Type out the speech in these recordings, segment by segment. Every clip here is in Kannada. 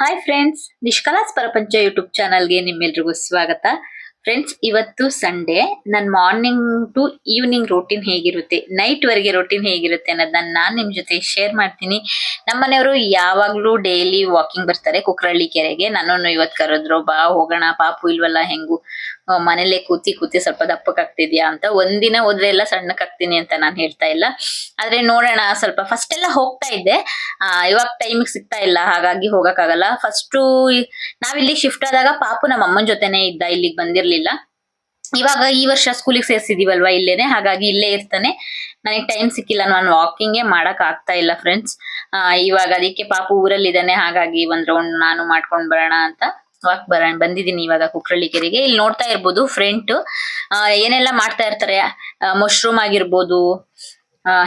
ಹಾಯ್ ಫ್ರೆಂಡ್ಸ್ ನಿಷ್ಕಲಾಸ್ ಪ್ರಪಂಚ ಯೂಟ್ಯೂಬ್ ಚಾನಲ್ಗೆ ನಿಮ್ಮೆಲ್ರಿಗೂ ಸ್ವಾಗತ. ಫ್ರೆಂಡ್ಸ್ ಇವತ್ತು ಸಂಡೇ ನನ್ನ ಮಾರ್ನಿಂಗ್ ಟು ಈವ್ನಿಂಗ್ ರೂಟೀನ್ ಹೇಗಿರುತ್ತೆ ನೈಟ್ ವರೆಗೆ ರೂಟೀನ್ ಹೇಗಿರುತ್ತೆ ಅನ್ನೋದನ್ನ ನಾನು ನಿಮ್ಮ ಜೊತೆ ಶೇರ್ ಮಾಡ್ತೀನಿ. ನಮ್ಮ ಮನೆಯವರು ಯಾವಾಗಲೂ ಡೈಲಿ ವಾಕಿಂಗ್ ಬರ್ತಾರೆ. ಕುಕ್ಕರಳ್ಳಿ ಕೆರೆಗೆ. ನಾನು ಇವತ್ತು ಕರೆದ್ರು, ಬಾ ಹೋಗೋಣ, ಪಾಪು ಇಲ್ವಲ್ಲ ಹೆಂಗು. ಮನೇಲೆ ಕೂತಿ ಕೂತಿ ಸ್ವಲ್ಪ ದಪ್ಪಕ್ಕಾಗ್ತಿದ್ಯಾ ಅಂತ ಒಂದಿನ ಹೋದ್ರೆ ಎಲ್ಲ ಸಣ್ಣಕ್ಕಾಗ್ತೀನಿ ಅಂತ ನಾನು ಹೇಳ್ತಾ ಇಲ್ಲ. ಆದ್ರೆ ನೋಡೋಣ, ಸ್ವಲ್ಪ ಫಸ್ಟ್ ಎಲ್ಲ ಹೋಗ್ತಾ ಇದ್ದೆ. ಇವಾಗ ಟೈಮಿಗೆ ಸಿಗ್ತಾ ಇಲ್ಲ, ಹಾಗಾಗಿ ಹೋಗಕ್ಕಾಗಲ್ಲ. ಫಸ್ಟು ನಾವಿಲ್ಲಿ ಶಿಫ್ಟ್ ಆದಾಗ ಪಾಪು ನಮ್ಮ ಅಮ್ಮನ ಜೊತೆನೆ ಇದ್ದ, ಇಲ್ಲಿಗೆ ಬಂದಿರ್ಲಿಲ್ಲ. ಇವಾಗ ಈ ವರ್ಷ ಸ್ಕೂಲಿಗೆ ಸೇರ್ಸಿದೀವಲ್ವಾ ಇಲ್ಲೇನೆ, ಹಾಗಾಗಿ ಇಲ್ಲೇ ಇರ್ತಾನೆ. ನನಗೆ ಟೈಮ್ ಸಿಕ್ಕಿಲ್ಲ, ನಾನು ವಾಕಿಂಗೇ ಮಾಡಕ್ ಆಗ್ತಾ ಇಲ್ಲ ಫ್ರೆಂಡ್ಸ್ ಇವಾಗ ಅದಕ್ಕೆ ಪಾಪು ಊರಲ್ಲಿದ್ದಾನೆ, ಹಾಗಾಗಿ ಒಂದ್ ರೌಂಡ್ ನಾನು ಮಾಡ್ಕೊಂಡ್ ಬರೋಣ ಅಂತ. ವಾಕ್ ಬರ, ಬಂದಿದ್ದೀನಿ ಇವಾಗ ಕುಕ್ರಳ್ಳಿ ಕೆರೆಗೆ. ಇಲ್ಲಿ ನೋಡ್ತಾ ಇರ್ಬೋದು ಫ್ರೆಂಟ್ ಏನೆಲ್ಲ ಮಾಡ್ತಾ ಇರ್ತಾರೆ? ಮಶ್ರೂಮ್ ಆಗಿರ್ಬೋದು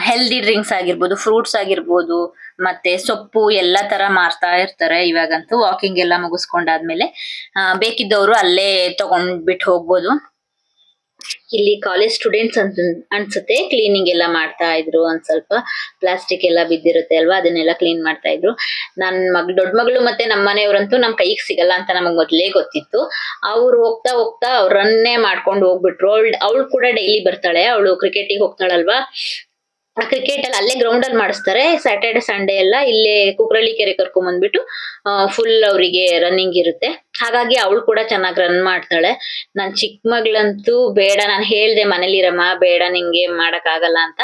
ಹೆಲ್ದಿ ಡ್ರಿಂಕ್ಸ್ ಆಗಿರ್ಬೋದು ಫ್ರೂಟ್ಸ್ ಆಗಿರ್ಬೋದು, ಮತ್ತೆ ಸೊಪ್ಪು ಎಲ್ಲ ತರ ಮಾರ್ತಾ ಇರ್ತಾರೆ. ಇವಾಗಂತೂ ವಾಕಿಂಗ್ ಎಲ್ಲ ಮುಗಿಸ್ಕೊಂಡಾದ್ಮೇಲೆ ಬೇಕಿದ್ದವರು ಅಲ್ಲೇ ತಗೊಂಡ್ಬಿಟ್ಟು ಹೋಗ್ಬೋದು. ಇಲ್ಲಿ ಕಾಲೇಜ್ ಸ್ಟೂಡೆಂಟ್ಸ್ ಅಂತ ಅನ್ಸುತ್ತೆ. ಕ್ಲೀನಿಂಗ್ ಎಲ್ಲ ಮಾಡ್ತಾ ಇದ್ರು ಒಂದ್ ಸ್ವಲ್ಪ. ಪ್ಲಾಸ್ಟಿಕ್ ಎಲ್ಲ ಬಿದ್ದಿರುತ್ತೆ ಅಲ್ವಾ? ಅದನ್ನೆಲ್ಲ ಕ್ಲೀನ್ ಮಾಡ್ತಾ ಇದ್ರು. ನನ್ ಮಗ್, ದೊಡ್ಡ ಮಗಳು ಮತ್ತೆ ನಮ್ಮ ಮನೆಯವರಂತೂ ನಮ್ ಕೈಗೆ ಸಿಗಲ್ಲ ಅಂತ ನಮಗ್ ಮೊದ್ಲೇ ಗೊತ್ತಿತ್ತು. ಅವ್ರು ಹೋಗ್ತಾ ಹೋಗ್ತಾ ಅವ್ರನ್ನೇ ಮಾಡ್ಕೊಂಡು ಹೋಗ್ಬಿಟ್ರು. ಅವಳು ಅವಳು ಕೂಡ ಡೈಲಿ ಬರ್ತಾಳೆ. ಅವಳು ಕ್ರಿಕೆಟಿಗೆ ಹೋಗ್ತಾಳಲ್ವಾ? ಕ್ರಿಕೆಟ್ ಅಲ್ಲಿ ಅಲ್ಲೇ ಗ್ರೌಂಡ್ ಅಲ್ಲಿ ಮಾಡಿಸ್ತಾರೆ. ಸ್ಯಾಟರ್ಡೆ ಸಂಡೇ ಎಲ್ಲ ಇಲ್ಲೇ ಕುಕ್ರಳ್ಳಿ ಕೆರೆ ಕರ್ಕೊಂಡ್ ಬಂದ್ಬಿಟ್ಟು ಫುಲ್ ಅವರಿಗೆ ರನ್ನಿಂಗ್ ಇರುತ್ತೆ. ಹಾಗಾಗಿ ಅವಳು ಕೂಡ ಚೆನ್ನಾಗಿ ರನ್ ಮಾಡ್ತಾಳೆ. ನನ್ ಚಿಕ್ಕ ಮಗಳಂತೂ ಬೇಡ, ನಾನು ಹೇಳ್ದೆ ಮನೇಲಿರಮ್ಮ ಬೇಡ ನಿಂಗೆ ಮಾಡಕ್ ಆಗಲ್ಲ ಅಂತ.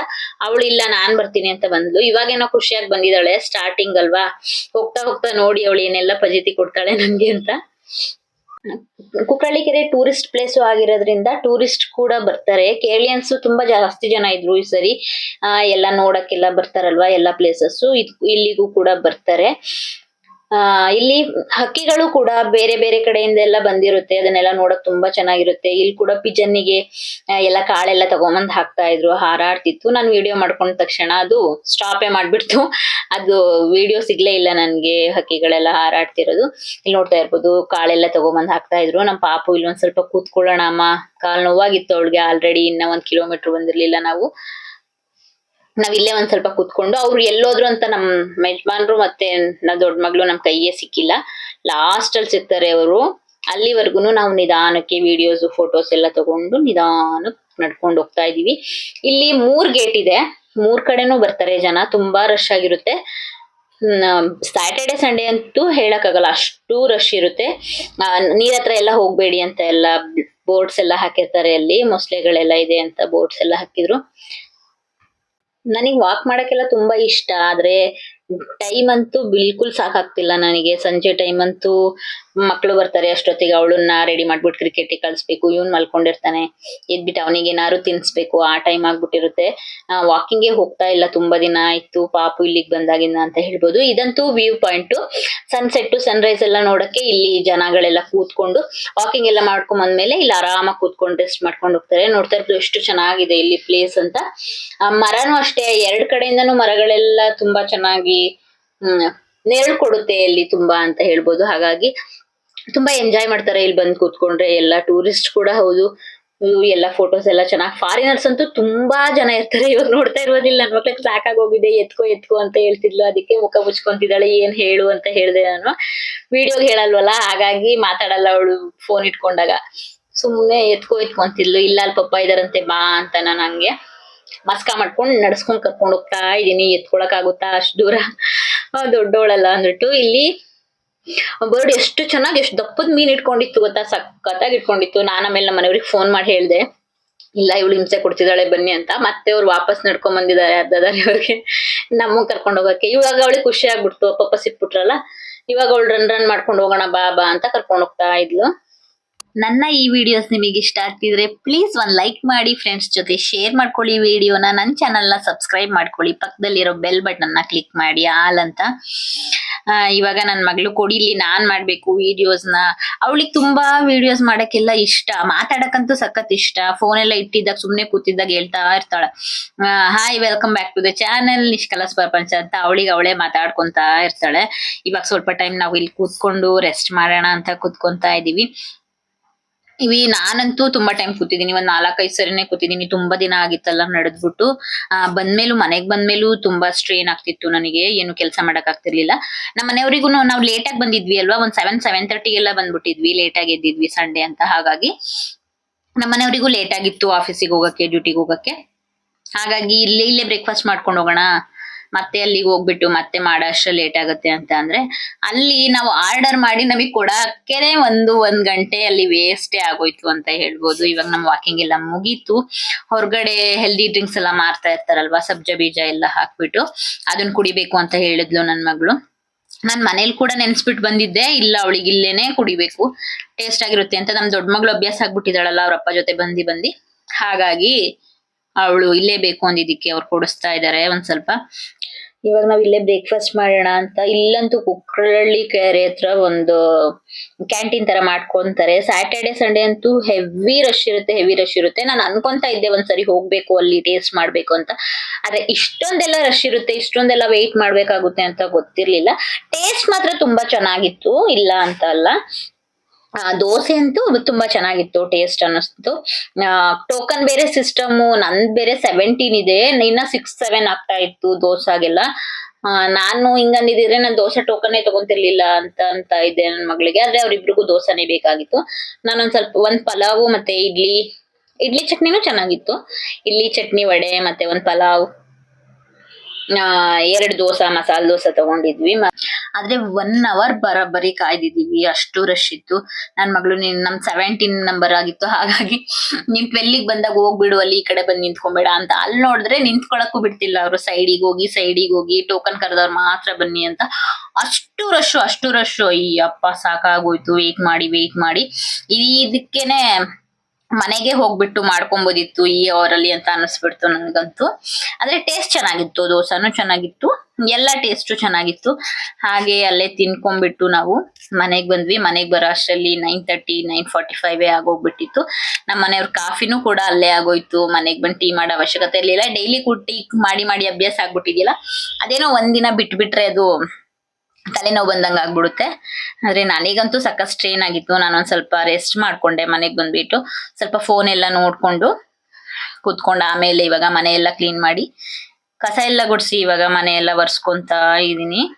ಅವಳು ಇಲ್ಲ, ನಾನ್ ಬರ್ತೀನಿ ಅಂತ ಬಂದ್ಲು. ಇವಾಗೇನೋ ಖುಷಿಯಾಗಿ ಬಂದಿದ್ದಾಳೆ ಸ್ಟಾರ್ಟಿಂಗ್ ಅಲ್ವಾ? ಹೋಗ್ತಾ ಹೋಗ್ತಾ ನೋಡಿ ಅವಳು ಏನೆಲ್ಲ ಪಜಿತಿ ಕೊಡ್ತಾಳೆ ನನ್ಗೆ ಅಂತ. ಕುಕ್ಕಳ್ಳಿ ಕೆರೆ ಟೂರಿಸ್ಟ್ ಪ್ಲೇಸ್ ಆಗಿರೋದ್ರಿಂದ ಟೂರಿಸ್ಟ್ ಕೂಡ ಬರ್ತಾರೆ. ಕೇರಳಿಯನ್ಸ್ ತುಂಬಾ ಜಾಸ್ತಿ ಜನ ಇದ್ರು ಈ ಸರಿ. ಎಲ್ಲ ನೋಡಕ್ಕೆಲ್ಲ ಬರ್ತಾರಲ್ವಾ ಎಲ್ಲ ಪ್ಲೇಸಸ್ ಇಲ್ಲಿಗೂ ಕೂಡ ಬರ್ತಾರೆ. ಆ, ಇಲ್ಲಿ ಹಕ್ಕಿಗಳು ಕೂಡ ಬೇರೆ ಬೇರೆ ಕಡೆಯಿಂದ ಎಲ್ಲ ಬಂದಿರುತ್ತೆ. ಅದನ್ನೆಲ್ಲ ನೋಡಕ್ ತುಂಬಾ ಚೆನ್ನಾಗಿರುತ್ತೆ. ಇಲ್ಲಿ ಕೂಡ ಪಿಜನ್ನಿಗೆ ಎಲ್ಲ ಕಾಳೆಲ್ಲ ತಗೊಂಬಂದ್ ಹಾಕ್ತಾ ಇದ್ರು. ಹಾರಾಡ್ತಿತ್ತು. ನಾನು ವಿಡಿಯೋ ಮಾಡ್ಕೊಂಡ ತಕ್ಷಣ ಅದು ಸ್ಟಾಪೇ ಮಾಡ್ಬಿಡ್ತು. ಅದು ವಿಡಿಯೋ ಸಿಗ್ಲೇ ಇಲ್ಲ ನನ್ಗೆ. ಹಕ್ಕಿಗಳೆಲ್ಲ ಹಾರಾಡ್ತಿರೋದು. ಇಲ್ಲಿ ನೋಡ್ತಾ ಇರ್ಬೋದು, ಕಾಳೆಲ್ಲ ತಗೊಂಬಂದ್ ಹಾಕ್ತಾ ಇದ್ರು. ನಮ್ ಪಾಪು ಇಲ್ಲಿ ಒಂದ್ ಸ್ವಲ್ಪ ಕೂತ್ಕೊಳ್ಳೋಣ ಅಮ್ಮ ಕಾಲ್ ನೋವಾಗಿತ್ತು ಅವಳಿಗೆ ಆಲ್ರೆಡಿ ಇನ್ನ ಒಂದ್ ಕಿಲೋಮೀಟರ್ ಬಂದಿರ್ಲಿಲ್ಲ ನಾವು. ನಾವ್ ಇಲ್ಲೇ ಒಂದ್ ಸ್ವಲ್ಪ ಕೂತ್ಕೊಂಡು, ಅವ್ರು ಎಲ್ಲೋದ್ರು ಅಂತ ನಮ್ ಯಜಮಾನ್ರು ಮತ್ತೆ ನಾ ದೊಡ್ಡ ಮಗಳು ನಮ್ ಕೈಯೇ ಸಿಕ್ಕಿಲ್ಲ. ಲಾಸ್ಟ್ ಅಲ್ಲಿ ಸಿಗ್ತಾರೆ ಅವರು. ಅಲ್ಲಿವರೆಗೂ ನಾವು ನಿಧಾನಕ್ಕೆ ವಿಡಿಯೋಸ್ ಫೋಟೋಸ್ ಎಲ್ಲ ತಗೊಂಡು ನಿಧಾನಕ್ಕೆ ನಡ್ಕೊಂಡು ಹೋಗ್ತಾ ಇದೀವಿ. ಇಲ್ಲಿ ಮೂರ್ ಗೇಟ್ ಇದೆ. ಮೂರ್ ಕಡೆನೂ ಬರ್ತಾರೆ ಜನ, ತುಂಬಾ ರಶ್ ಆಗಿರುತ್ತೆ. ಸ್ಯಾಟರ್ಡೆ ಸಂಡೇ ಅಂತೂ ಹೇಳಕ್ಕಾಗಲ್ಲ, ಅಷ್ಟು ರಶ್ ಇರುತ್ತೆ. ನೀರ್ ಹತ್ರ ಎಲ್ಲ ಹೋಗ್ಬೇಡಿ ಅಂತ ಎಲ್ಲ ಬೋರ್ಡ್ಸ್ ಎಲ್ಲ ಹಾಕಿರ್ತಾರೆ ಅಲ್ಲಿ, ಮೊಸಳೆಗಳೆಲ್ಲ ಇದೆ ಅಂತ ಬೋರ್ಡ್ಸ್ ಎಲ್ಲ ಹಾಕಿದ್ರು. ನನಗೆ ವಾಕ್ ಮಾಡಕ್ಕೆಲ್ಲ ತುಂಬಾ ಇಷ್ಟ ಆದ್ರೆ ಟೈಮ್ ಅಂತೂ ಬಿಲ್ಕುಲ್ ಸಾಕಾಗ್ತಿಲ್ಲ ನನಗೆ. ಸಂಜೆ ಟೈಮ್ ಅಂತೂ ಮಕ್ಳು ಬರ್ತಾರೆ ಅಷ್ಟೊತ್ತಿಗೆ, ಅವಳನ್ನ ರೆಡಿ ಮಾಡ್ಬಿಟ್ಟು ಕ್ರಿಕೆಟ್ ಕಳಿಸ್ಬೇಕು, ಇವ್ನ್ ಮಲ್ಕೊಂಡಿರ್ತಾನೆ. ಎದ್ಬಿಟ್ಟು ಅವನಿಗೆ ಏನಾದ್ರು ತಿನ್ಸ್ಬೇಕು, ಆ ಟೈಮ್ ಆಗ್ಬಿಟ್ಟಿರುತ್ತೆ. ವಾಕಿಂಗ್ಗೆ ಹೋಗ್ತಾ ಇಲ್ಲ, ತುಂಬಾ ದಿನ ಆಯ್ತು, ಪಾಪು ಇಲ್ಲಿಗೆ ಬಂದಾಗಿಂದ ಅಂತ ಹೇಳ್ಬೋದು. ಇದಂತೂ view point sunset sunrise ಎಲ್ಲ ನೋಡಕ್ಕೆ ಇಲ್ಲಿ ಜನಗಳೆಲ್ಲ ಕೂತ್ಕೊಂಡು ವಾಕಿಂಗ್ ಎಲ್ಲ ಮಾಡ್ಕೊಂಡ್ ಬಂದ್ಮೇಲೆ ಇಲ್ಲಿ ಆರಾಮಾಗಿ ಕೂತ್ಕೊಂಡು ರೆಸ್ಟ್ ಮಾಡ್ಕೊಂಡು ಹೋಗ್ತಾರೆ. ನೋಡ್ತಾ ಇರ್ಬೋದು ಎಷ್ಟು ಚೆನ್ನಾಗಿದೆ ಇಲ್ಲಿ ಪ್ಲೇಸ್ ಅಂತ. ಮರನೂ ಅಷ್ಟೇ, ಎರಡ್ ಕಡೆಯಿಂದನೂ ಮರಗಳೆಲ್ಲ ತುಂಬಾ ಚೆನ್ನಾಗಿ, ಹ್ಮ್, ನೆರಳು ಕೊಡುತ್ತೆ ಇಲ್ಲಿ ತುಂಬಾ ಅಂತ ಹೇಳ್ಬೋದು. ಹಾಗಾಗಿ ತುಂಬಾ ಎಂಜಾಯ್ ಮಾಡ್ತಾರೆ ಇಲ್ಲಿ ಬಂದ್ ಕೂತ್ಕೊಂಡ್ರೆ. ಎಲ್ಲ ಟೂರಿಸ್ಟ್ ಕೂಡ ಹೌದು. ಎಲ್ಲ ಫೋಟೋಸ್ ಎಲ್ಲ ಚೆನ್ನಾಗಿ ಫಾರಿನರ್ಸ್ ಅಂತೂ ತುಂಬಾ ಜನ ಇರ್ತಾರೆ. ಇವಾಗ ನೋಡ್ತಾ ಇರೋದಿಲ್ಲ. ನನ್ ಮಕ್ಳಿಗೆ ಸಾಕಾಗೋಗಿದೆ. ಎತ್ಕೋ ಎತ್ಕೋ ಅಂತ ಹೇಳ್ತಿದ್ಲು. ಅದಕ್ಕೆ ಮುಖ ಮುಚ್ಕೊಂತಿದ್ದಾಳೆ. ಏನ್ ಹೇಳು ಅಂತ ಹೇಳ್ದೆ ನಾನು. ವಿಡಿಯೋಗೆ ಹೇಳಲ್ವಲ್ಲ? ಹಾಗಾಗಿ ಮಾತಾಡಲ್ಲ ಅವಳು ಫೋನ್ ಇಟ್ಕೊಂಡಾಗ. ಸುಮ್ನೆ ಎತ್ಕೋ ಎತ್ಕೊಂತಿದ್ಲು ಇಲ್ಲ, ಅಲ್ಲಿ ಪಪ್ಪ ಇದಾರಂತೆ ಬಾ ಅಂತ ನಾನು ಹಂಗೆ ಮಸ್ಕ ಮಾಡ್ಕೊಂಡು ನಡ್ಸ್ಕೊಂಡ್ ಕರ್ಕೊಂಡು ಹೋಗ್ತಾ ಇದೀನಿ ಎತ್ಕೊಳಕ್ ಆಗುತ್ತಾ ಅಷ್ಟು ದೂರ. ದೊಡ್ಡವಳಲ್ಲ ಅಂದ್ಬಿಟ್ಟು ಇಲ್ಲಿ ಬರ್ಡ್ ಎಷ್ಟು ಚೆನ್ನಾಗಿ ಎಷ್ಟು ದಪ್ಪದ ಮೀನ್ ಇಟ್ಕೊಂಡಿತ್ತು ಗೊತ್ತಾ? ಸಖತ್ತಾಗಿ ಇಟ್ಕೊಂಡಿತ್ತು. ನಾನು ಆಮೇಲೆ ನಮ್ಮ ಮನೆಯವ್ರಿಗೆ ಫೋನ್ ಮಾಡಿ ಹೇಳ್ದೆ. ಇಲ್ಲ, ಇವಳು ಹಿಂಸೆ ಕೊಡ್ತಿದ್ದಾಳೆ, ಬನ್ನಿ ಅಂತ. ಮತ್ತೆ ಅವ್ರು ವಾಪಸ್ ನಡ್ಕೊಂಡ್ ಬಂದಿದ್ದಾರೆ ಅರ್ಧ ಅವ್ರಿಗೆ. ನಮ್ಮ ಕರ್ಕೊಂಡು ಹೋಗಕ್ಕೆ. ಇವಾಗ ಅವಳಿಗೆ ಖುಷಿ ಆಗ್ಬಿಡ್ತು. ಅಪ್ಪಪ್ಪ ಸಿಕ್ಬಿಟ್ರಲ್ಲ. ಇವಾಗ ಅವಳು ರನ್ ರನ್ ಮಾಡ್ಕೊಂಡು ಹೋಗೋಣ, ಬಾ ಬಾ ಅಂತ ಕರ್ಕೊಂಡು ಹೋಗ್ತಾ ಇದ್ಲು. ನನ್ನ ಈ ವಿಡಿಯೋಸ್ ನಿಮಗೆ ಇಷ್ಟ ಆಗ್ತಿದ್ರೆ ಪ್ಲೀಸ್ ಒಂದು ಲೈಕ್ ಮಾಡಿ ಫ್ರೆಂಡ್ಸ್ ಜೊತೆ ಶೇರ್ ಮಾಡ್ಕೊಳ್ಳಿ ವಿಡಿಯೋನ ನನ್ನ ಚಾನಲ್ನ ಸಬ್ಸ್ಕ್ರೈಬ್ ಮಾಡ್ಕೊಳ್ಳಿ. ಪಕ್ಕದಲ್ಲಿರೋ ಬೆಲ್ ಬಟನ್ನ ಕ್ಲಿಕ್ ಮಾಡಿ ಆಲ್ ಅಂತ. ಇವಾಗ ನನ್ನ ಮಗಳು ಕೊಡಿಲಿ, ನಾನ್ ಮಾಡಬೇಕು ವಿಡಿಯೋಸ್ನ ಅವಳಿಗೆ ತುಂಬಾ ವಿಡಿಯೋಸ್ ಮಾಡಕ್ಕೆಲ್ಲ ಇಷ್ಟ. ಮಾತಾಡಕ್ಕಂತೂ ಸಖತ್ ಇಷ್ಟ. ಫೋನ್ ಎಲ್ಲ ಇಟ್ಟಿದ್ದಾಗ ಸುಮ್ನೆ ಕೂತಿದ್ದಾಗ ಹೇಳ್ತಾ ಇರ್ತಾಳೆ. Hi welcome back to the channel ನಿಷ್ಕಲಸ್ ಪ್ರಪಂಚ ಅಂತ ಅವಳಿಗೆ ಅವಳೇ ಮಾತಾಡ್ಕೊತಾ ಇರ್ತಾಳೆ. ಇವಾಗ ಸ್ವಲ್ಪ ಟೈಮ್ ನಾವು ಇಲ್ಲಿ ಕೂತ್ಕೊಂಡು ರೆಸ್ಟ್ ಮಾಡೋಣ ಅಂತ ಕೂತ್ಕೊಂತಾ ಇದೀವಿ. ಇವಿ ನಾನಂತೂ ತುಂಬಾ ಟೈಮ್ ಕೂತಿದ್ದೀನಿ ಒಂದ್ ನಾಲ್ಕೈದು ಸರಿನೇ ಕೂತಿದ್ದೀನಿ ತುಂಬಾ ದಿನ ಆಗಿತ್ತಲ್ಲ ನಡೆದ್ಬಿಟ್ಟು. ಆ, ಬಂದ್ಮೇಲೂ, ಮನೆಗ್ ಬಂದ್ಮೇಲೂ ತುಂಬಾ ಸ್ಟ್ರೈನ್ ಆಗ್ತಿತ್ತು ನನಗೆ, ಏನು ಕೆಲಸ ಮಾಡಕ್ ಆಗ್ತಿರ್ಲಿಲ್ಲ. ನಮ್ಮ ಮನೆಯವರಿಗೂ ನಾವು ಲೇಟ್ ಆಗಿ ಬಂದಿದ್ವಿ ಅಲ್ವಾ, ಒಂದ್ ಸೆವೆನ್ ಸೆವೆನ್ ತರ್ಟಿಗೆಲ್ಲ ಬಂದ್ಬಿಟ್ಟಿದ್ವಿ ಲೇಟ್ ಆಗಿ ಎದ್ದಿದ್ವಿ ಸಂಡೇ ಅಂತ, ಹಾಗಾಗಿ ನಮ್ಮ ಮನೆಯವರಿಗೂ ಲೇಟ್ ಆಗಿತ್ತು ಆಫೀಸಿಗೆ ಹೋಗಕ್ಕೆ ಡ್ಯೂಟಿಗೆ ಹೋಗಕ್ಕೆ. ಹಾಗಾಗಿ ಇಲ್ಲೇ ಇಲ್ಲೇ ಬ್ರೇಕ್ಫಾಸ್ಟ್ ಮಾಡ್ಕೊಂಡು ಹೋಗೋಣ ಮತ್ತೆ ಅಲ್ಲಿಗೆ ಹೋಗ್ಬಿಟ್ಟು ಮತ್ತೆ ಮಾಡೋ ಲೇಟ್ ಆಗುತ್ತೆ ಅಂತ ಅಂದ್ರೆ, ಅಲ್ಲಿ ನಾವು ಆರ್ಡರ್ ಮಾಡಿ ನಮಗೆ ಕೊಡಕ್ಕೆನೆ ಒಂದು, ಒಂದ್ ಗಂಟೆ ಅಲ್ಲಿ ವೇಸ್ಟ್ ಆಗೋಯ್ತು ಅಂತ ಹೇಳ್ಬೋದು. ಇವಾಗ ನಮ್ ವಾಕಿಂಗ್ ಎಲ್ಲ ಮುಗೀತು. ಹೊರಗಡೆ ಹೆಲ್ದಿ ಡ್ರಿಂಕ್ಸ್ ಎಲ್ಲ ಮಾರ್ತಾ ಇರ್ತಾರಲ್ವಾ, ಸಬ್ಜ ಬೀಜ ಎಲ್ಲ ಹಾಕ್ಬಿಟ್ಟು ಅದನ್ನ ಕುಡಿಬೇಕು ಅಂತ ಹೇಳಿದ್ಲು ನನ್ ಮಗಳು. ನಾನ್ ಮನೇಲಿ ಕೂಡ ನೆನ್ಸ್ಬಿಟ್ಟು ಬಂದಿದ್ದೆ, ಇಲ್ಲ ಅವಳಿಗೆ ಇಲ್ಲೇನೆ ಕುಡಿಬೇಕು ಟೇಸ್ಟ್ ಆಗಿರುತ್ತೆ ಅಂತ. ನಮ್ ದೊಡ್ಡ ಮಗಳು ಅಭ್ಯಾಸ ಆಗ್ಬಿಟ್ಟಿದಾಳಲ್ಲ ಅವ್ರ ಜೊತೆ ಬಂದಿ ಬಂದಿ. ಹಾಗಾಗಿ ಅವಳು ಇಲ್ಲೇ ಬೇಕು ಅಂದಿದ್ದಕ್ಕೆ ಅವ್ರು ಕೊಡಿಸ್ತಾ ಇದಾರೆ ಒಂದ್ ಸ್ವಲ್ಪ. ಇವಾಗ ನಾವ್ ಇಲ್ಲೇ ಬ್ರೇಕ್ಫಾಸ್ಟ್ ಮಾಡೋಣ ಅಂತ. ಇಲ್ಲಂತೂ ಕುಕ್ಕರಳ್ಳಿ ಕೆರೆ ಹತ್ರ ಒಂದು ಕ್ಯಾಂಟೀನ್ ತರ ಮಾಡ್ಕೊಂತಾರೆ. ಸ್ಯಾಟರ್ಡೆ ಸಂಡೇ ಅಂತೂ ಹೆವಿ ರಶ್ ಇರುತ್ತೆ ಹೆವಿ ರಶ್ ಇರುತ್ತೆ. ನಾನು ಅನ್ಕೊಂತಾ ಇದ್ದೆ ಒಂದ್ಸರಿ ಹೋಗ್ಬೇಕು, ಅಲ್ಲಿ ಟೇಸ್ಟ್ ಮಾಡ್ಬೇಕು ಅಂತ. ಆದ್ರೆ ಇಷ್ಟೊಂದೆಲ್ಲ ರಶ್ ಇರುತ್ತೆ, ಇಷ್ಟೊಂದೆಲ್ಲ ವೆಯ್ಟ್ ಮಾಡ್ಬೇಕಾಗುತ್ತೆ ಅಂತ ಗೊತ್ತಿರ್ಲಿಲ್ಲ. ಟೇಸ್ಟ್ ಮಾತ್ರ ತುಂಬಾ ಚೆನ್ನಾಗಿತ್ತು, ಇಲ್ಲ ಅಂತ ಅಲ್ಲ. ಆ, ದೋಸೆ ಅಂತೂ ತುಂಬಾ ಚೆನ್ನಾಗಿತ್ತು ಟೇಸ್ಟ್ ಅನ್ನಿಸ್ತು. ಟೋಕನ್ ಬೇರೆ ಸಿಸ್ಟಮ್ ನಂದ್ ಬೇರೆ ಸೆವೆಂಟೀನ್ ಇದೆ. ಇನ್ನ ಸಿಕ್ಸ್ ಸೆವೆನ್ ಆಗ್ತಾ ಇತ್ತು ದೋಸಾಗೆಲ್ಲ. ನಾನು ಹಿಂಗಂದಿದ್ರೆ ನಾನು ದೋಸೆ ಟೋಕನ್ನೇ ತಗೊಂತಿರ್ಲಿಲ್ಲ ಅಂತ ಅಂತ ಇದ್ದೆ ನನ್ನ ಮಗಳಿಗೆ. ಆದ್ರೆ ಅವ್ರಿಬ್ರಿಗೂ ದೋಸೆನೇ ಬೇಕಾಗಿತ್ತು. ನಾನೊಂದ್ ಸ್ವಲ್ಪ ಒಂದ್ ಪಲಾವು ಮತ್ತೆ ಇಡ್ಲಿ. ಇಡ್ಲಿ ಚಟ್ನಿನೂ ಚೆನ್ನಾಗಿತ್ತು. ಇಡ್ಲಿ ಚಟ್ನಿ ವಡೆ ಮತ್ತೆ ಒಂದ್ ಪಲಾವ್. ಎರಡು ದೋಸೆ ಮಸಾಲ ದೋಸೆ ತಗೊಂಡಿದ್ವಿ. ಆದ್ರೆ ಒನ್ ಅವರ್ ಬರೋಬ್ಬರಿ ಕಾಯ್ದಿದೀವಿ ಅಷ್ಟು ರಶ್ ಇತ್ತು. ನನ್ ಮಗಳು ನಿನ್ ನಮ್ ಸೆವೆಂಟೀನ್ ನಂಬರ್ ಆಗಿತ್ತು. ಹಾಗಾಗಿ ನೀನ್ ಟ್ವೆಲ್ಲಿಗೆ ಬಂದಾಗ ಹೋಗ್ಬಿಡು, ಅಲ್ಲಿ ಈ ಕಡೆ ಬಂದ್ ನಿಂತ್ಕೊಂಬೇಡ ಅಂತ. ಅಲ್ಲಿ ನೋಡಿದ್ರೆ ನಿಂತ್ಕೊಳಕ್ಕೂ ಬಿಡ್ತಿಲ್ಲ ಅವರು. ಸೈಡಿಗೆ ಹೋಗಿ ಸೈಡಿಗೆ ಹೋಗಿ ಟೋಕನ್ ಕರೆದವ್ರು ಮಾತ್ರ ಬನ್ನಿ ಅಂತ. ಅಷ್ಟು ರಶ್ ಅಷ್ಟು ರಶ್ ಈ ಅಪ್ಪ ಸಾಕಾಗೋಯ್ತು. ವೇಟ್ ಮಾಡಿ ವೇಟ್ ಮಾಡಿ. ಇದಕ್ಕೇನೆ ಮನೆಗೆ ಹೋಗ್ಬಿಟ್ಟು ಮಾಡ್ಕೊಂಬೋದಿತ್ತು ಈ ಅವರಲ್ಲಿ ಅಂತ ಅನ್ನಿಸ್ಬಿಡ್ತು ನನಗಂತೂ ಆದ್ರೆ ಟೇಸ್ಟ್ ಚೆನ್ನಾಗಿತ್ತು, ದೋಸಾನು ಚೆನ್ನಾಗಿತ್ತು. ಎಲ್ಲ ಟೇಸ್ಟು ಚೆನ್ನಾಗಿತ್ತು. ಹಾಗೆ ಅಲ್ಲೇ ತಿನ್ಕೊಂಡ್ಬಿಟ್ಟು ನಾವು ಮನೆಗೆ ಬಂದ್ವಿ. ಮನೆಗೆ ಬರೋ ಅಷ್ಟರಲ್ಲಿ nine thirty nine forty five ಆಗೋಗ್ಬಿಟ್ಟಿತ್ತು. ನಮ್ಮ ಮನೆಯವ್ರ ಕಾಫಿನೂ ಕೂಡ ಅಲ್ಲೇ ಆಗೋಯ್ತು. ಮನೆಗೆ ಬಂದು ಟೀ ಮಾಡೋ ಅವಶ್ಯಕತೆ ಇರಲಿಲ್ಲ. ಡೈಲಿ ಕೂಡ ಮಾಡಿ ಮಾಡಿ ಅಭ್ಯಾಸ ಆಗ್ಬಿಟ್ಟಿದ್ಯಲ್ಲ, ಅದೇನೋ ಒಂದಿನ ಬಿಟ್ಬಿಟ್ರೆ ಅದು ತಲೆನೋವು ಬಂದಂಗೆ ಆಗ್ಬಿಡುತ್ತೆ. ಆದ್ರೆ ನನಗಂತೂ ಸಖತ್ ಸ್ಟ್ರೈನ್ ಆಗಿತ್ತು. ನಾನು ಒಂದ್ ಸ್ವಲ್ಪ ರೆಸ್ಟ್ ಮಾಡ್ಕೊಂಡೆ ಮನೆಗೆ ಬಂದ್ಬಿಟ್ಟು. ಸ್ವಲ್ಪ ಫೋನ್ ಎಲ್ಲ ನೋಡ್ಕೊಂಡು ಕೂತ್ಕೊಂಡು ಆಮೇಲೆ ಇವಾಗ ಮನೆಯೆಲ್ಲ ಕ್ಲೀನ್ ಮಾಡಿ ಕಸ ಎಲ್ಲ ಗುಡಿಸಿ ಇವಾಗ ಮನೆ ಎಲ್ಲ ಒರ್ಸ್ಕೊಂತ ಇದೀನಿ.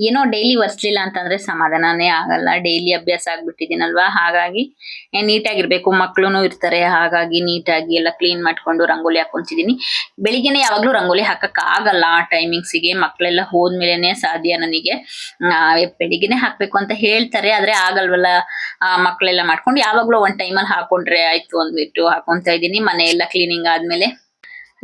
ಏನೋ ಡೈಲಿ ಒರ್ಸ್ಲಿಲ್ಲ ಅಂತಂದ್ರೆ ಸಮಾಧಾನನೇ ಆಗಲ್ಲ. ಡೈಲಿ ಅಭ್ಯಾಸ ಆಗ್ಬಿಟ್ಟಿದ್ದೀನಲ್ವಾ? ಹಾಗಾಗಿ ನೀಟಾಗಿರ್ಬೇಕು. ಮಕ್ಳುನು ಇರ್ತಾರೆ. ಹಾಗಾಗಿ ನೀಟಾಗಿ ಎಲ್ಲ ಕ್ಲೀನ್ ಮಾಡ್ಕೊಂಡು ರಂಗೋಲಿ ಹಾಕೊಂತಿದೀನಿ ಬೆಳಿಗ್ಗೆನೆ ಯಾವಾಗ್ಲೂ ರಂಗೋಲಿ ಹಾಕಕ್ ಆಗಲ್ಲ ಆ ಟೈಮಿಂಗ್ಸಿಗೆ ಮಕ್ಳೆಲ್ಲ ಹೋದ್ಮೇಲೆನೆ ಸಾಧ್ಯ ನನಗೆ. ಬೆಳಿಗ್ಗೆನೆ ಹಾಕ್ಬೇಕು ಅಂತ ಹೇಳ್ತಾರೆ. ಆದ್ರೆ ಆಗಲ್ವಲ್ಲ. ಆ, ಮಕ್ಳೆಲ್ಲ ಮಾಡ್ಕೊಂಡು ಯಾವಾಗ್ಲೂ ಒಂದ್ ಟೈಮಲ್ಲಿ ಹಾಕೊಂಡ್ರೆ ಆಯ್ತು ಅಂದ್ಬಿಟ್ಟು ಹಾಕೊಂತ ಇದೀನಿ. ಮನೆ ಎಲ್ಲ ಕ್ಲೀನಿಂಗ್ ಆದ್ಮೇಲೆ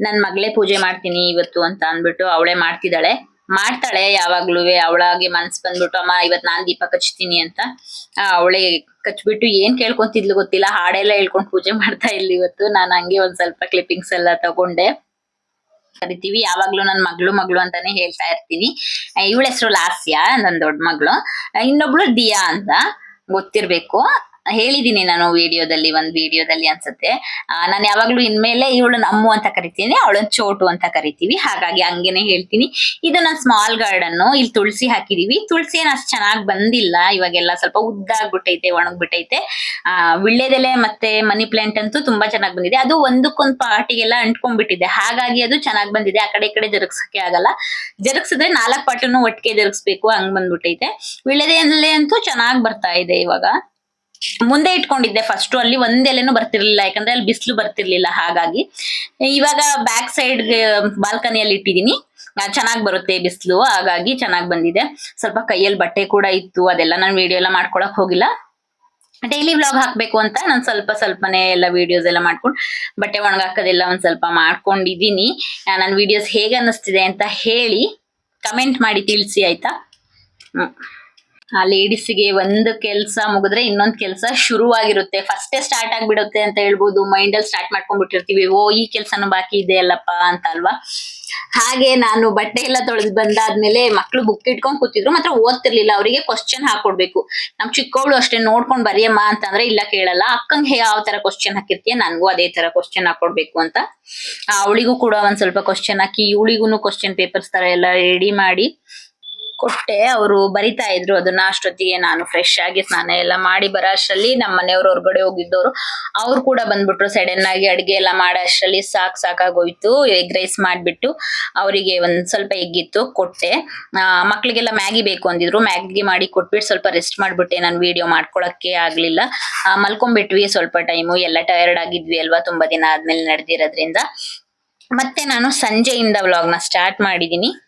ನನ್ ಮಗಳೇ ಪೂಜೆ ಮಾಡ್ತೀನಿ ಇವತ್ತು ಅಂತ ಅಂದ್ಬಿಟ್ಟು ಅವಳೇ ಮಾಡ್ತಿದ್ದಾಳೆ. ಮಾಡ್ತಾಳೆ ಯಾವಾಗ್ಲೂ ಅವಳಾಗೆ ಮನ್ಸ್ ಬಂದ್ಬಿಟ್ಟು, ಅಮ್ಮ, ಇವತ್ ನಾನ್ ದೀಪ ಕಚ್ತೀನಿ ಅಂತ. ಅವಳೆ ಕಚ್ಬಿಟ್ಟು ಏನ್ ಕೇಳ್ಕೊಂತಿದ್ಲು ಗೊತ್ತಿಲ್ಲ. ಹಾಡೆಲ್ಲ ಹೇಳ್ಕೊಂಡ್ ಪೂಜೆ ಮಾಡ್ತಾ ಇರ್ಲಿ ಇವತ್ತು. ನಾನು ಹಂಗೆ ಒಂದ್ ಸ್ವಲ್ಪ ಕ್ಲಿಪ್ಪಿಂಗ್ಸ್ ಎಲ್ಲ ತಗೊಂಡೆ. ಕರಿತೀವಿ. ಯಾವಾಗ್ಲೂ ನನ್ ಮಗಳು ಮಗಳು ಅಂತಾನೆ ಹೇಳ್ತಾ ಇರ್ತೀನಿ. ಇವಳ ಹೆಸರು ಲಾಸ್ಯ, ನನ್ ದೊಡ್ಡ ಮಗಳು. ಇನ್ನೊಬ್ಳು ದಿಯಾ ಅಂತ ಗೊತ್ತಿರ್ಬೇಕು. ಹೇಳಿದೀನಿ ನಾನು ವಿಡಿಯೋದಲ್ಲಿ, ಒಂದ್ ವಿಡಿಯೋದಲ್ಲಿ ಅನ್ಸುತ್ತೆ. ನಾನು ಯಾವಾಗ್ಲೂ ಇನ್ಮೇಲೆ ಇವಳು ಅಮ್ಮು ಅಂತ ಕರಿತೀನಿ ಅವಳನ್ನ ಚೋಟು ಅಂತ ಕರಿತೀವಿ. ಹಾಗಾಗಿ ಹಂಗೇನೆ ಹೇಳ್ತೀನಿ. ಇದು ನನ್ನ ಸ್ಮಾಲ್ ಗಾರ್ಡನ್ ಇಲ್ಲಿ ತುಳಸಿ ಹಾಕಿದೀವಿ. ತುಳಸಿ ಏನ್ ಅಷ್ಟ್ ಚೆನ್ನಾಗ್ ಬಂದಿಲ್ಲ. ಇವಾಗೆಲ್ಲ ಸ್ವಲ್ಪ ಉದ್ದ ಆಗ್ಬಿಟ್ಟೈತೆ, ಒಣಗ್ಬಿಟ್ಟೈತೆ. ಆ ವಿಳ್ಳೆದೆಲೆ ಮತ್ತೆ ಮನಿ ಪ್ಲಾಂಟ್ ಅಂತೂ ತುಂಬಾ ಚೆನ್ನಾಗಿ ಬಂದಿದೆ. ಅದು ಒಂದಕ್ಕೊಂದ್ ಪಾಟಿಗೆಲ್ಲ ಅಂಟ್ಕೊಂಡ್ಬಿಟ್ಟಿದೆ. ಹಾಗಾಗಿ ಅದು ಚೆನ್ನಾಗಿ ಬಂದಿದೆ. ಆ ಕಡೆ ಈ ಕಡೆ ಜರುಗ್ಸಕ್ಕೆ ಆಗಲ್ಲ. ಜರುಗ್ಸಿದ್ರೆ ನಾಲ್ಕ್ ಪಾಟನ್ನು ಒಟ್ಟಿಗೆ ಜರುಗಿಸ್ಬೇಕು. ಹಂಗ್ ಬಂದ್ಬಿಟ್ಟೈತೆ. ವಿಳ್ಳೆದೆಲೆ ಅಂತೂ ಚೆನ್ನಾಗಿ ಬರ್ತಾ ಇದೆ ಇವಾಗ. ಮುಂದೆ ಇಟ್ಕೊಂಡಿದ್ದೆ ಫಸ್ಟ್ ಅಲ್ಲಿ ಒಂದ್ ಎಲೆನೂ ಬರ್ತಿರ್ಲಿಲ್ಲ, ಯಾಕಂದ್ರೆ ಅಲ್ಲಿ ಬಿಸಿಲು ಬರ್ತಿರ್ಲಿಲ್ಲ, ಹಾಗಾಗಿ. ಇವಾಗ ಬ್ಯಾಕ್ ಸೈಡ್ ಬಾಲ್ಕನಿಯಲ್ಲಿ ಇಟ್ಟಿದೀನಿ. ಚೆನ್ನಾಗ್ ಬರುತ್ತೆ ಬಿಸಿಲು, ಹಾಗಾಗಿ ಚೆನ್ನಾಗ್ ಬಂದಿದೆ. ಸ್ವಲ್ಪ ಕೈಯಲ್ಲಿ ಬಟ್ಟೆ ಕೂಡ ಇತ್ತು, ಅದೆಲ್ಲ ನಾನು ವಿಡಿಯೋ ಎಲ್ಲ ಮಾಡ್ಕೊಳಕ್ ಹೋಗಿಲ್ಲ. ಡೈಲಿ ವ್ಲಾಗ್ ಹಾಕ್ಬೇಕು ಅಂತ ನಾನು ಸ್ವಲ್ಪ ಸ್ವಲ್ಪನೇ ಎಲ್ಲ ವಿಡಿಯೋಸ್ ಎಲ್ಲ ಮಾಡ್ಕೊಂಡು ಬಟ್ಟೆ ಒಣಗಾಕೋದೆಲ್ಲ ಒಂದ್ ಸ್ವಲ್ಪ ಮಾಡ್ಕೊಂಡಿದೀನಿ. ನನ್ನ ವಿಡಿಯೋಸ್ ಹೇಗೆ ಅನ್ನಿಸ್ತಿದೆ ಅಂತ ಹೇಳಿ ಕಮೆಂಟ್ ಮಾಡಿ ತಿಳಿಸಿ, ಆಯ್ತಾ? ಆ ಲೇಡೀಸ್ಗೆ ಒಂದು ಕೆಲಸ ಮುಗಿದ್ರೆ ಇನ್ನೊಂದ್ ಕೆಲಸ ಶುರುವಾಗಿರುತ್ತೆ. ಫಸ್ಟೇ ಸ್ಟಾರ್ಟ್ ಆಗ್ಬಿಡುತ್ತೆ ಅಂತ ಹೇಳ್ಬೋದು. ಮೈಂಡ್ ಅಲ್ಲಿ ಸ್ಟಾರ್ಟ್ ಮಾಡ್ಕೊಂಡ್ಬಿಟ್ಟಿರ್ತೀವಿ. ಓ, ಈ ಕೆಲ್ಸನೂ ಬಾಕಿ ಇದೆ ಅಲ್ಲಪ್ಪ ಅಂತ ಅಲ್ವಾ ಹಾಗೆ ನಾನು ಬಟ್ಟೆ ಎಲ್ಲ ತೊಳೆದು ಬಂದಾದ್ಮೇಲೆ ಮಕ್ಳು ಬುಕ್ ಇಟ್ಕೊಂಡ್ ಕೂತಿದ್ರು. ಮಾತ್ರ ಓದ್ತಿರ್ಲಿಲ್ಲ. ಅವರಿಗೆ ಕ್ವಶನ್ ಹಾಕೊಡ್ಬೇಕು. ನಮ್ ಚಿಕ್ಕವಳು ಅಷ್ಟೇ ನೋಡ್ಕೊಂಡ್ ಬರಿಯಮ್ಮ ಅಂತಂದ್ರೆ ಇಲ್ಲ ಕೇಳಲ್ಲ. ಅಕ್ಕಂಗ್ ಯಾವ ತರ ಕ್ವಶನ್ ಹಾಕಿರ್ತೀಯ? ನನ್ಗೂ ಅದೇ ತರ ಕ್ವಶನ್ ಹಾಕೊಡ್ಬೇಕು ಅಂತ. ಅವಳಿಗೂ ಕೂಡ ಒಂದ್ ಸ್ವಲ್ಪ ಕ್ವಶನ್ ಹಾಕಿ ಇವಳಿಗೂ ಕ್ವಶನ್ ಪೇಪರ್ಸ್ ತರ ಎಲ್ಲ ರೆಡಿ ಮಾಡಿ ಕೊಟ್ಟೆ ಅವರು ಬರಿತಾ ಇದ್ರು ಅದನ್ನ ಅಷ್ಟೊತ್ತಿಗೆ ನಾನು ಫ್ರೆಶ್ ಆಗಿ ಸ್ನಾನ ಎಲ್ಲ ಮಾಡಿ ಬರೋ ಅಷ್ಟರಲ್ಲಿ ನಮ್ಮ ಮನೆಯವ್ರು ಹೊರಗಡೆ ಹೋಗಿದ್ದವರು ಅವ್ರು ಕೂಡ ಬಂದ್ಬಿಟ್ರು ಸಡನ್ ಆಗಿ ಅಡುಗೆ ಎಲ್ಲ ಮಾಡೋ ಅಷ್ಟರಲ್ಲಿ ಸಾಕ್ ಸಾಕಾಗೋಯ್ತು ಎಗ್ ರೈಸ್ ಮಾಡ್ಬಿಟ್ಟು ಅವರಿಗೆ ಒಂದ್ ಸ್ವಲ್ಪ ಎಗ್ಗಿತ್ತು ಕೊಟ್ಟೆ. ಆ, ಮಕ್ಳಿಗೆಲ್ಲ ಮ್ಯಾಗಿ ಬೇಕು ಅಂದಿದ್ರು ಮ್ಯಾಗಿ ಮಾಡಿ ಕೊಟ್ಬಿಟ್ಟು ಸ್ವಲ್ಪ ರೆಸ್ಟ್ ಮಾಡ್ಬಿಟ್ಟೆ ನಾನು ವಿಡಿಯೋ ಮಾಡ್ಕೊಳಕ್ಕೆ ಆಗ್ಲಿಲ್ಲ. ಮಲ್ಕೊಂಡ್ಬಿಟ್ವಿ ಸ್ವಲ್ಪ ಟೈಮು ಎಲ್ಲ ಟಯರ್ಡ್ ಆಗಿದ್ವಿ ಅಲ್ವಾ ತುಂಬಾ ದಿನ ಆದ್ಮೇಲೆ ನಡೆದಿರೋದ್ರಿಂದ. ಮತ್ತೆ ನಾನು ಸಂಜೆಯಿಂದ ವ್ಲಾಗ್ನ ಸ್ಟಾರ್ಟ್ ಮಾಡಿದೀನಿ.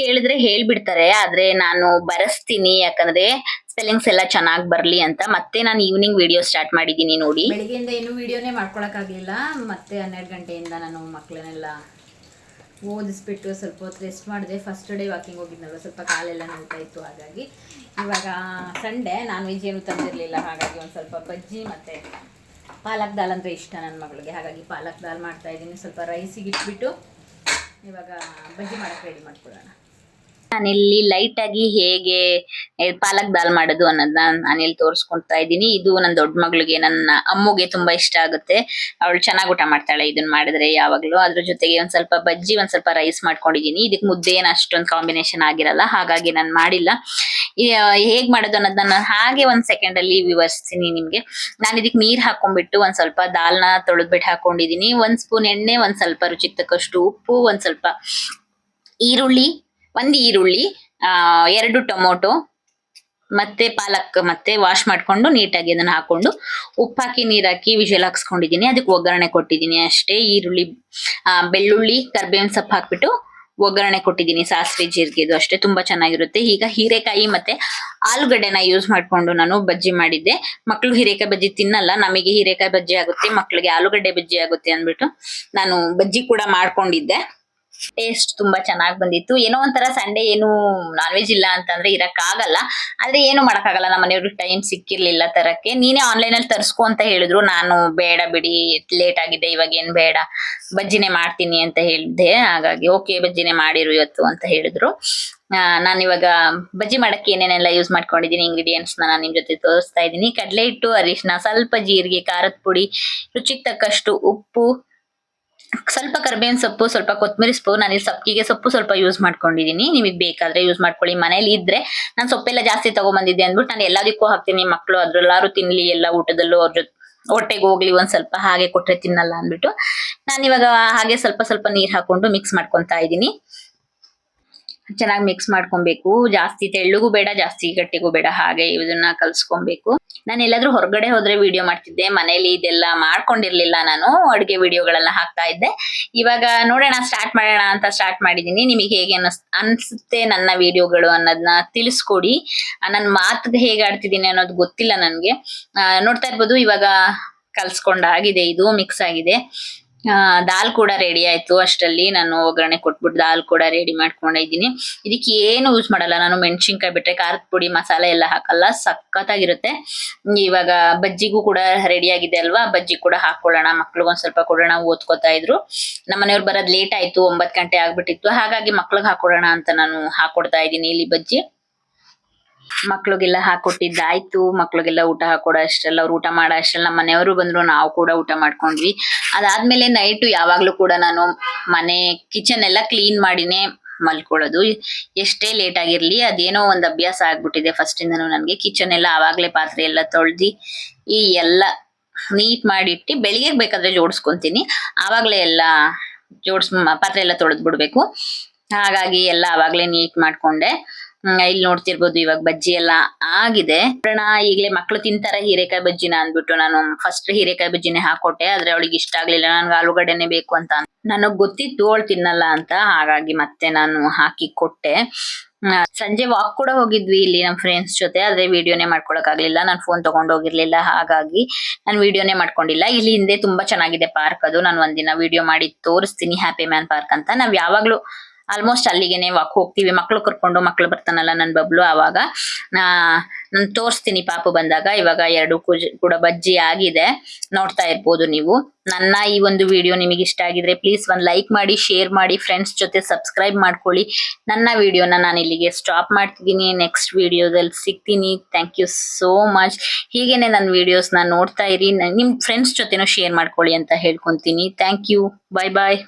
ಕೇಳಿದ್ರೆ ಹೇಳ್ಬಿಡ್ತಾರೆ, ಆದ್ರೆ ನಾನು ಬರೆಸ್ತೀನಿ, ಯಾಕಂದ್ರೆ ಸ್ಪೆಲ್ಲಿಂಗ್ಸ್ ಎಲ್ಲ ಚೆನ್ನಾಗಿ ಬರ್ಲಿ ಅಂತ. ಮತ್ತೆ ನಾನು ಈವ್ನಿಂಗ್ ವಿಡಿಯೋ ಸ್ಟಾರ್ಟ್ ಮಾಡಿದೀನಿ ನೋಡಿ. ಬೆಳಿಗ್ಗೆಯಿಂದ ಏನು ವಿಡಿಯೋನೇ ಮಾಡ್ಕೊಳಕ್ಕಾಗಲಿಲ್ಲ. ಮತ್ತೆ ಹನ್ನೆರಡು ಗಂಟೆಯಿಂದ ನಾನು ಮಕ್ಕಳನ್ನೆಲ್ಲ ಓದಿಸ್ಬಿಟ್ಟು ಸ್ವಲ್ಪ ಹೊತ್ತು ರೆಸ್ಟ್ ಮಾಡಿದೆ. ಫಸ್ಟ್ ಡೇ ವಾಕಿಂಗ್ ಹೋಗಿದ್ನಲ್ಲ ಸ್ವಲ್ಪ ಕಾಲೆಲ್ಲ ನೋಡ್ತಾ ಇತ್ತು, ಹಾಗಾಗಿ ಇವಾಗ ಸಂಡೇ ನಾನ್ ವೆಜ್ ಏನು ತಂದಿರಲಿಲ್ಲ. ಹಾಗಾಗಿ ಒಂದು ಸ್ವಲ್ಪ ಬಜ್ಜಿ ಮತ್ತು ಪಾಲಕ್ ದಾಲ್ ಅಂದರೆ ಇಷ್ಟ ನನ್ನ ಮಗಳಿಗೆ. ಹಾಗಾಗಿ ಪಾಲಕ್ ದಾಲ್ ಮಾಡ್ತಾ ಇದ್ದೀನಿ. ಸ್ವಲ್ಪ ರೈಸಿಗೆ ಇಟ್ಬಿಟ್ಟು ಇವಾಗ ಬಜ್ಜಿ ಮಾಡೋಕ್ಕೆ ರೆಡಿ ಮಾಡ್ಕೊಳ್ಳೋಣ. ನಾನಿಲ್ಲಿ ಲೈಟ್ ಆಗಿ ಹೇಗೆ ಪಾಲಕ್ ದಾಲ್ ಮಾಡೋದು ಅನ್ನೋದನ್ನ ನಾನಿಲ್ಲಿ ತೋರಿಸ್ಕೊಳ್ತಾ ಇದ್ದೀನಿ. ಇದು ನನ್ನ ದೊಡ್ಡ ಮಗಳಿಗೆ, ನನ್ನ ಅಮ್ಮಗೆ ತುಂಬಾ ಇಷ್ಟ ಆಗುತ್ತೆ. ಅವಳು ಚೆನ್ನಾಗಿ ಊಟ ಮಾಡ್ತಾಳೆ ಇದನ್ನ ಮಾಡಿದ್ರೆ ಯಾವಾಗ್ಲೂ. ಅದ್ರ ಜೊತೆಗೆ ಒಂದ್ ಸ್ವಲ್ಪ ಬಜ್ಜಿ, ಒಂದ್ ಸ್ವಲ್ಪ ರೈಸ್ ಮಾಡ್ಕೊಂಡಿದೀನಿ ಇದಕ್ಕೆ ಮುದ್ದೆ ಏನು ಅಷ್ಟೊಂದು ಕಾಂಬಿನೇಷನ್ ಆಗಿರಲ್ಲ, ಹಾಗಾಗಿ ನಾನು ಮಾಡಿಲ್ಲ. ಹೇಗ್ ಮಾಡೋದು ಅನ್ನೋದನ್ನ ನಾನು ಹಾಗೆ ಒಂದ್ ಸೆಕೆಂಡ್ ಅಲ್ಲಿ ವಿವರಿಸ್ತೀನಿ ನಿಮ್ಗೆ. ನಾನು ಇದಕ್ಕೆ ನೀರ್ ಹಾಕೊಂಡ್ಬಿಟ್ಟು ಒಂದ್ ಸ್ವಲ್ಪ ದಾಲ್ನ ತೊಳೆದ್ಬಿಟ್ಟು ಹಾಕೊಂಡಿದೀನಿ ಒಂದ್ ಸ್ಪೂನ್ ಎಣ್ಣೆ, ಒಂದ್ ಸ್ವಲ್ಪ ರುಚಿ ತಕ್ಕಷ್ಟು ಉಪ್ಪು, ಒಂದ್ ಸ್ವಲ್ಪ ಈರುಳ್ಳಿ ಒಂದ್ ಈರುಳ್ಳಿ ಎರಡು ಟೊಮೊಟೊ, ಮತ್ತೆ ಪಾಲಕ್ ಮತ್ತೆ ವಾಶ್ ಮಾಡ್ಕೊಂಡು ನೀಟಾಗಿ ಅದನ್ನ ಹಾಕೊಂಡು ಉಪ್ಪು ಹಾಕಿ ನೀರ್ ಹಾಕಿ ವಿಷಲ್ ಹಾಕ್ಸ್ಕೊಂಡಿದೀನಿ. ಅದಕ್ಕೆ ಒಗ್ಗರಣೆ ಕೊಟ್ಟಿದ್ದೀನಿ ಅಷ್ಟೇ. ಈರುಳ್ಳಿ ಬೆಳ್ಳುಳ್ಳಿ, ಕರ್ಬೇವಿನ ಸೊಪ್ಪು ಹಾಕ್ಬಿಟ್ಟು ಒಗ್ಗರಣೆ ಕೊಟ್ಟಿದ್ದೀನಿ ಸಾಸಿವೆ, ಜೀರಿಗೆ ಇದು ಅಷ್ಟೇ. ತುಂಬಾ ಚೆನ್ನಾಗಿರುತ್ತೆ. ಈಗ ಹೀರೆಕಾಯಿ ಮತ್ತೆ ಆಲೂಗಡ್ಡೆನ ಯೂಸ್ ಮಾಡ್ಕೊಂಡು ನಾನು ಬಜ್ಜಿ ಮಾಡಿದ್ದೆ. ಮಕ್ಕಳು ಹೀರೆಕಾಯಿ ಬಜ್ಜಿ ತಿನ್ನಲ್ಲ. ನಮಗೆ ಹೀರೆಕಾಯಿ ಬಜ್ಜಿ ಆಗುತ್ತೆ. ಮಕ್ಕಳಿಗೆ ಆಲೂಗಡ್ಡೆ ಬಜ್ಜಿ ಆಗುತ್ತೆ ಅಂದ್ಬಿಟ್ಟು ನಾನು ಬಜ್ಜಿ ಕೂಡ ಮಾಡ್ಕೊಂಡಿದ್ದೆ. ಟೇಸ್ಟ್ ತುಂಬಾ ಚೆನ್ನಾಗಿ ಬಂದಿತ್ತು. ಏನೋ ಒಂಥರ ಸಂಡೇ ಏನು ನಾನ್ ವೆಜ್ ಇಲ್ಲ ಅಂತಂದ್ರೆ ಇರಕ್ ಆಗಲ್ಲ ಆದ್ರೆ ಏನು ಮಾಡಕ್ಕಾಗಲ್ಲ. ನಮ್ಮ ಮನೆಯವ್ರಿಗೆ ಟೈಮ್ ಸಿಕ್ಕಿರ್ಲಿಲ್ಲ ತರಕ್ಕೆ. ನೀನೇ ಆನ್ಲೈನ್ ಅಲ್ಲಿ ತರ್ಸ್ಕೊ ಅಂತ ಹೇಳಿದ್ರು. ನಾನು ಬೇಡ ಬಿಡಿ ಲೇಟ್ ಆಗಿದೆ ಇವಾಗ ಏನ್ ಬೇಡ. ಬಜ್ಜಿನೇ ಮಾಡ್ತೀನಿ ಅಂತ ಹೇಳಿದೆ ಹಾಗಾಗಿ ಓಕೆ ಬಜ್ಜಿನೇ ಮಾಡಿರು ಇವತ್ತು ಅಂತ ಹೇಳಿದ್ರು. ನಾನು ಇವಾಗ ಬಜ್ಜಿ ಮಾಡಕ್ಕೆ ಏನೇನೆಲ್ಲ ಯೂಸ್ ಮಾಡ್ಕೊಂಡಿದ್ದೀನಿ ಇಂಗ್ರೀಡಿಯೆಂಟ್ಸ್ ನಾನು ನಿಮ್ ಜೊತೆ ತೋರಿಸ್ತಾ ಇದ್ದೀನಿ. ಕಡಲೆ ಹಿಟ್ಟು ಅರಿಶಿನ ಸ್ವಲ್ಪ ಜೀರಿಗೆ, ಖಾರದ ಪುಡಿ, ರುಚಿಗೆ ತಕ್ಕಷ್ಟು ಉಪ್ಪು ಸ್ವಲ್ಪ ಕರ್ಬೇವಿನ ಸೊಪ್ಪು, ಸ್ವಲ್ಪ ಕೊತ್ತಂಬರಿ ಸೊಪ್ಪು, ನಾನು ಇಲ್ಲಿ ಸೊಪ್ಪಿಗೆ ಸೊಪ್ಪು ಸ್ವಲ್ಪ ಯೂಸ್ ಮಾಡ್ಕೊಂಡಿದ್ದೀನಿ ನಿಮಗೆ ಬೇಕಾದ್ರೆ ಯೂಸ್ ಮಾಡ್ಕೊಳ್ಳಿ. ಮನೇಲಿ ಇದ್ರೆ ನಾನು ಸೊಪ್ಪೆಲ್ಲ ಜಾಸ್ತಿ ತಗೊಂಬಂದಿದ್ದೆ ಅಂದ್ಬಿಟ್ಟು ನಾನು ಎಲ್ಲದಕ್ಕೂ ಹಾಕ್ತೀನಿ. ಮಕ್ಕಳು ಅದ್ರೆಲ್ಲಾರು ತಿನ್ಲಿ, ಎಲ್ಲ ಊಟದಲ್ಲೂ ಅವ್ರ ಹೊಟ್ಟೆಗೆ ಹೋಗ್ಲಿ, ಒಂದ್ ಸ್ವಲ್ಪ ಹಾಗೆ ಕೊಟ್ರೆ ತಿನ್ನಲ್ಲ ಅಂದ್ಬಿಟ್ಟು ನಾನು ಇವಾಗ ಹಾಗೆ ಸ್ವಲ್ಪ ಸ್ವಲ್ಪ ನೀರ್ ಹಾಕೊಂಡು ಮಿಕ್ಸ್ ಮಾಡ್ಕೊಂತಾ ಇದ್ದೀನಿ ಚೆನ್ನಾಗಿ ಮಿಕ್ಸ್ ಮಾಡ್ಕೊಬೇಕು. ಜಾಸ್ತಿ ತೆಳ್ಳಗೂ ಬೇಡ, ಜಾಸ್ತಿ ಗಟ್ಟಿಗೂ ಬೇಡ. ಹಾಗೆ ಇದನ್ನ ಕಲ್ಸ್ಕೊಬೇಕು. ನಾನು ಎಲ್ಲಾದ್ರೂ ಹೊರಗಡೆ ಹೋದ್ರೆ ವಿಡಿಯೋ ಮಾಡ್ತಿದ್ದೆ. ಮನೇಲಿ ಇದೆಲ್ಲ ಮಾಡ್ಕೊಂಡಿರ್ಲಿಲ್ಲ ನಾನು. ಅಡುಗೆ ವಿಡಿಯೋಗಳೆಲ್ಲ ಹಾಕ್ತಾ ಇದ್ದೆ. ಇವಾಗ ನೋಡೋಣ ಸ್ಟಾರ್ಟ್ ಮಾಡೋಣ ಅಂತ ಸ್ಟಾರ್ಟ್ ಮಾಡಿದೀನಿ. ನಿಮಗೆ ಹೇಗೆ ಅನಿಸ್ ಅನ್ಸುತ್ತೆ ನನ್ನ ವಿಡಿಯೋಗಳು ಅನ್ನೋದನ್ನ ತಿಳಿಸ್ಕೊಡಿ. ನನ್ನ ಮಾತು ಹೇಗೆ ಆಡ್ತಿದ್ದೀನಿ ಅನ್ನೋದು ಗೊತ್ತಿಲ್ಲ ನನಗೆ. ನೋಡ್ತಾ ಇರ್ಬೋದು. ಇವಾಗ ಕಲ್ಸ್ಕೊಂಡಾಗಿದೆ ಇದು ಮಿಕ್ಸ್ ಆಗಿದೆ. ಆ, ದಾಲ್ ಕೂಡ ರೆಡಿ ಆಯ್ತು. ಅಷ್ಟರಲ್ಲಿ ನಾನು ಒಗ್ಗರಣೆ ಕೊಟ್ಬಿಟ್ಟು ದಾಲ್ ಕೂಡ ರೆಡಿ ಮಾಡ್ಕೊಂಡಿದ್ದೀನಿ ಇದಕ್ಕೆ ಏನು ಯೂಸ್ ಮಾಡಲ್ಲ. ನಾನು ಮೆಣಸಿನ್ಕಾಯಿ ಬಿಟ್ರೆ ಖಾರದ ಪುಡಿ ಮಸಾಲೆ ಎಲ್ಲ ಹಾಕಲ್ಲ. ಸಖತ್ತಾಗಿರುತ್ತೆ. ಇವಾಗ ಬಜ್ಜಿಗೂ ಕೂಡ ರೆಡಿ ಆಗಿದೆ ಅಲ್ವಾ? ಬಜ್ಜಿ ಕೂಡ ಹಾಕೊಳ್ಳೋಣ. ಮಕ್ಳಿಗೆ ಒಂದ್ ಸ್ವಲ್ಪ ಕೊಡೋಣ ಓದ್ಕೋತಾ ಇದ್ರು. ನಮ್ಮ ಮನೆಯವ್ರು ಬರೋದ್ ಲೇಟ್ ಆಯ್ತು. ಒಂಬತ್ತು ಗಂಟೆ ಆಗ್ಬಿಟ್ಟಿತ್ತು. ಹಾಗಾಗಿ ಮಕ್ಳಿಗೆ ಹಾಕೊಡೋಣ ಅಂತ ನಾನು ಹಾಕೊಡ್ತಾ ಇದ್ದೀನಿ ಇಲ್ಲಿ ಬಜ್ಜಿ. ಮಕ್ಳಿಗೆಲ್ಲ ಹಾಕೊಟ್ಟಿದ್ದಾಯ್ತು ಮಕ್ಳಿಗೆಲ್ಲ ಊಟ ಹಾಕೊಡೋ ಅಷ್ಟ್ರಲ್ಲಿ, ಅವ್ರು ಊಟ ಮಾಡೋ ಅಷ್ಟೆಲ್ಲ ನಮ್ಮ ಮನೆಯವರು ಬಂದ್ರು, ನಾವು ಕೂಡ ಊಟ ಮಾಡ್ಕೊಂಡ್ವಿ. ಅದಾದ್ಮೇಲೆ ನೈಟು ಯಾವಾಗ್ಲೂ ಕೂಡ ನಾನು ಮನೆ ಕಿಚನ್ ಎಲ್ಲ ಕ್ಲೀನ್ ಮಾಡಿನೇ ಮಲ್ಕೊಳ್ಳೋದು. ಎಷ್ಟೇ ಲೇಟ್ ಆಗಿರ್ಲಿ, ಅದೇನೋ ಒಂದು ಅಭ್ಯಾಸ ಆಗ್ಬಿಟ್ಟಿದೆ ಫಸ್ಟ್ ಇಂದ ನನಗೆ. ಕಿಚನ್ ಎಲ್ಲ ಆವಾಗ್ಲೇ ಪಾತ್ರೆ ಎಲ್ಲ ತೊಳ್ದಿ, ಈ ಎಲ್ಲ ನೀಟ್ ಮಾಡಿಟ್ಟು ಬೆಳಿಗ್ಗೆ ಬೇಕಾದ್ರೆ ಜೋಡಿಸ್ಕೊಂತೀನಿ. ಆವಾಗಲೇ ಎಲ್ಲ ಜೋಡಿಸ್, ಪಾತ್ರೆ ಎಲ್ಲ ತೊಳೆದ್ಬಿಡ್ಬೇಕು ಹಾಗಾಗಿ ಎಲ್ಲ ಆವಾಗಲೇ ನೀಟ್ ಮಾಡ್ಕೊಂಡೆ. ಇಲ್ಲಿ ನೋಡ್ತಿರ್ಬೋದು ಇವಾಗ ಬಜ್ಜಿ ಎಲ್ಲ ಆಗಿದೆ. ನೋಡೋಣ ಈಗಲೇ ಮಕ್ಳು ತಿಂತಾರ ಹೀರೆಕಾಯಿ ಬಜ್ಜಿನ ಅಂದ್ಬಿಟ್ಟು ನಾನು ಫಸ್ಟ್ ಹೀರೆಕಾಯಿ ಬಜ್ಜಿನೇ ಹಾಕೊಟ್ಟೆ. ಆದ್ರೆ ಅವಳಿಗೆ ಇಷ್ಟ ಆಗ್ಲಿಲ್ಲ. ನನ್ಗೆ ಆಲೂಗಡ್ಡೆನೆ ಬೇಕು ಅಂತ ನನಗ್ ಗೊತ್ತಿತ್ತು ಅವಳು ತಿನ್ನಲ್ಲ ಅಂತ. ಹಾಗಾಗಿ ಮತ್ತೆ ನಾನು ಹಾಕಿ ಕೊಟ್ಟೆ. ಸಂಜೆ ವಾಕ್ ಕೂಡ ಹೋಗಿದ್ವಿ ಇಲ್ಲಿ ನಮ್ಮ ಫ್ರೆಂಡ್ಸ್ ಜೊತೆ. ಆದ್ರೆ ವಿಡಿಯೋನೇ ಮಾಡ್ಕೊಳಕ್ ಆಗ್ಲಿಲ್ಲ. ನಾನು ಫೋನ್ ತಗೊಂಡ್ ಹೋಗಿರ್ಲಿಲ್ಲ. ಹಾಗಾಗಿ ನಾನು ವಿಡಿಯೋನೇ ಮಾಡ್ಕೊಂಡಿಲ್ಲ. ಇಲ್ಲಿ ಹಿಂದೆ ತುಂಬಾ ಚೆನ್ನಾಗಿದೆ ಪಾರ್ಕ್ ಅದು. ನಾನು ಒಂದಿನ ವಿಡಿಯೋ ಮಾಡಿ ತೋರಿಸ್ತೀನಿ. ಹ್ಯಾಪಿ ಮ್ಯಾನ್ ಪಾರ್ಕ್ ಅಂತ. ನಾವ್ ಯಾವಾಗ್ಲೂ ಆಲ್ಮೋಸ್ಟ್ ಅಲ್ಲಿಗೆನೆ ವಾಕ್ ಹೋಗ್ತೀವಿ. ಮಕ್ಳು ಕರ್ಕೊಂಡು ಮಕ್ಳು ಬರ್ತಾನಲ್ಲ ನನ್ ಬಬ್ಲು ಆವಾಗ. ನಾನ್ ತೋರಿಸ್ತೀನಿ ಪಾಪ ಬಂದಾಗ. ಇವಾಗ ಎರಡು ಕೂಡ ಬಜ್ಜಿ ಆಗಿದೆ. ನೋಡ್ತಾ ಇರ್ಬೋದು ನೀವು. ನನ್ನ ಈ ಒಂದು ವಿಡಿಯೋ ನಿಮಗೆ ಇಷ್ಟ ಆಗಿದ್ರೆ ಪ್ಲೀಸ್ ಒಂದ್ ಲೈಕ್ ಮಾಡಿ ಶೇರ್ ಮಾಡಿ ಫ್ರೆಂಡ್ಸ್ ಜೊತೆ ಸಬ್ಸ್ಕ್ರೈಬ್ ಮಾಡ್ಕೊಳ್ಳಿ. ನನ್ನ ವಿಡಿಯೋನ ನಾನು ಇಲ್ಲಿಗೆ ಸ್ಟಾಪ್ ಮಾಡ್ತಿದ್ದೀನಿ. ನೆಕ್ಸ್ಟ್ ವಿಡಿಯೋದಲ್ಲಿ ಸಿಗ್ತೀನಿ. ಥ್ಯಾಂಕ್ ಯು ಸೋ ಮಚ್ ಹೀಗೇನೆ ನನ್ನ ವಿಡಿಯೋಸ್ನ ನೋಡ್ತಾ ಇರಿ. ನಿಮ್ಮ ನಿಮ್ ಫ್ರೆಂಡ್ಸ್ ಜೊತೆನೂ ಶೇರ್ ಮಾಡ್ಕೊಳ್ಳಿ ಅಂತ ಹೇಳ್ಕೊಂತೀನಿ. Thank you bye bye